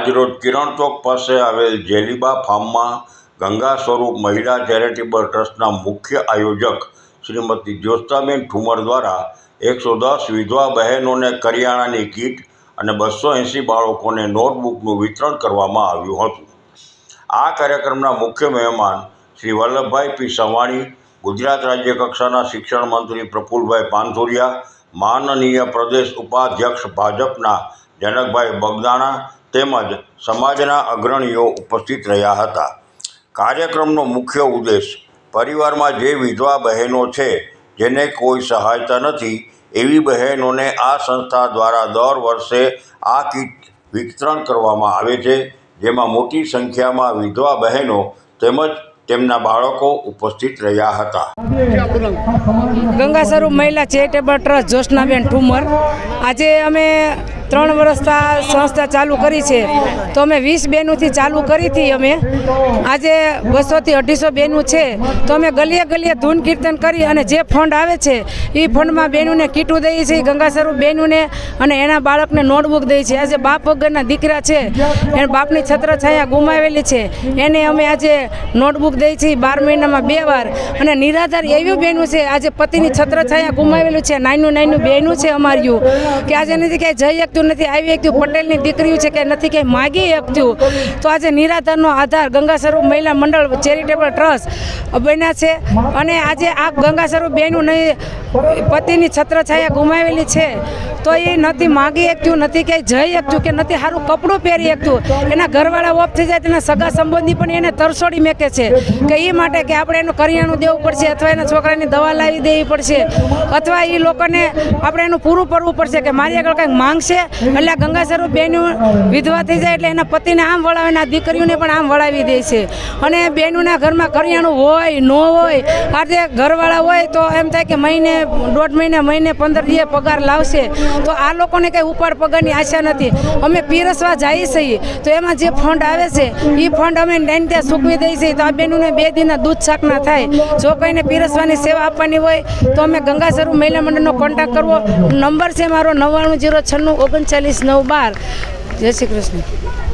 આજરોજ કિરણ ચોક પાસે આવેલ જેલીબા ફાર્મમાં ગંગા સ્વરૂપ મહિલા ચેરિટેબલ ટ્રસ્ટના મુખ્ય આયોજક શ્રીમતી જ્યોત્સાબેન ઠુમર દ્વારા એકસો દસ વિધવા બહેનોને કરિયાણાની કીટ અને બસો એંસી બાળકોને નોટબુકનું વિતરણ કરવામાં આવ્યું હતું. આ કાર્યક્રમના મુખ્ય મહેમાન શ્રી વલ્લભભાઈ પી. સવાણી, ગુજરાત રાજ્ય કક્ષાના શિક્ષણ મંત્રી પ્રફુલભાઈ પાનસુરિયા માનનીય પ્રદેશ ઉપાધ્યક્ષ ભાજપના જનકભાઈ બગદાણા તેમજ સમાજના અગ્રણીઓ ઉપસ્થિત રહ્યા હતા. કાર્યક્રમનો મુખ્ય ઉદ્દેશ પરિવારમાં જે વિધવા બહેનો છે, જેને કોઈ સહાયતા નથી, એવી બહેનોને આ સંસ્થા દ્વારા દર વર્ષે આ કીટ વિતરણ કરવામાં આવે છે, જેમાં મોટી સંખ્યામાં વિધવા બહેનો તેમજ તેમના બાળકો ઉપસ્થિત રહ્યા હતા. ગંગા મહિલા ચેરિટેબલ ટ્રસ્ટ જોશનાબેન ઠુમર. આજે અમે ત્રણ વર્ષથી આ સંસ્થા ચાલુ કરી છે. તો અમે વીસ બેનોથી ચાલુ કરી હતી અમે. આજે બસોથી અઢીસો બેનું છે. તો અમે ગલીએ ગલીએ ધૂન કીર્તન કરી અને જે ફંડ આવે છે એ ફંડમાં બેનુંને કીટું દઈએ છીએ ગંગા સ્વરૂપ બેનુને અને એના બાળકને નોટબુક દઈએ છીએ. આજે બાપ વગરના દીકરા છે. એને બાપની છત્રછાયા ગુમાવેલી છે. એને અમે આજે નોટબુક દઈએ છીએ બાર મહિનામાં બે વાર. અને નિરાધાર એવી બહેનું છે, આજે પતિની છત્રછાયા ગુમાવેલું છે, નાનું નાનું બહેનું છે અમારું કે આજે નથી ક્યાંય જઈ શકતું નથી. આવી શકતું પટેલની દીકરીઓ છે કે નથી કંઈ માગી શકતું. તો આજે નિરાધારનો આધાર ગંગા સ્વરૂપ મહિલા મંડળ ચેરિટેબલ ટ્રસ્ટ બન્યા છે. અને આજે આ ગંગા સ્વરૂપ નહીં, પતિની છત્રછાયા ગુમાવેલી છે. તો એ નથી માગી શકતું, નથી ક્યાંય જઈ શકતું કે નથી સારું કપડું પહેરી શકતું. એના ઘરવાળા ઓફ થઈ જાય, તેના સગા સંબંધી પણ એને તરસોડી મેકે છે. કે એ માટે કે આપણે એનું કરિયાણું દેવું પડશે અથવા એના છોકરાની દવા લાવી દેવી પડશે. અથવા એ લોકોને આપણે એનું પૂરું કરવું પડશે કે મારી આગળ કંઈક માંગશે એટલે ગંગા બેનું વિધવા થઈ જાય એટલે એના પતિને આમ વળાવે ને દીકરીઓને પણ આમ વળાવી દે છે. અને બેનુંના ઘરમાં કરિયાણું હોય, ન હોય આજે ઘરવાળા હોય તો એમ થાય કે મહિને, દોઢ મહિને મહિને, પંદર દિવસ પગાર લાવશે. તો આ લોકોને કંઈ ઉપાડ પગારની આશા નથી. અમે પીરસવા જઈએ છીએ. તો એમાં જે ફંડ આવે છે એ ફંડ અમે ડાઈન ત્યાં સૂકવી દઈએ છીએ. તો આ બેનુને બે દિનના દૂધ શાક ના થાય. જો કોઈને પીરસવાની સેવા આપવાની હોય, તો અમે ગંગા સ્વરૂપ મહિલા મંડળનો કોન્ટેક્ટ કરવો. નંબર છે મારો નવ્વાણું જીરો છન્નું ઓગણચાલીસ નવ બાર. જય શ્રી કૃષ્ણ.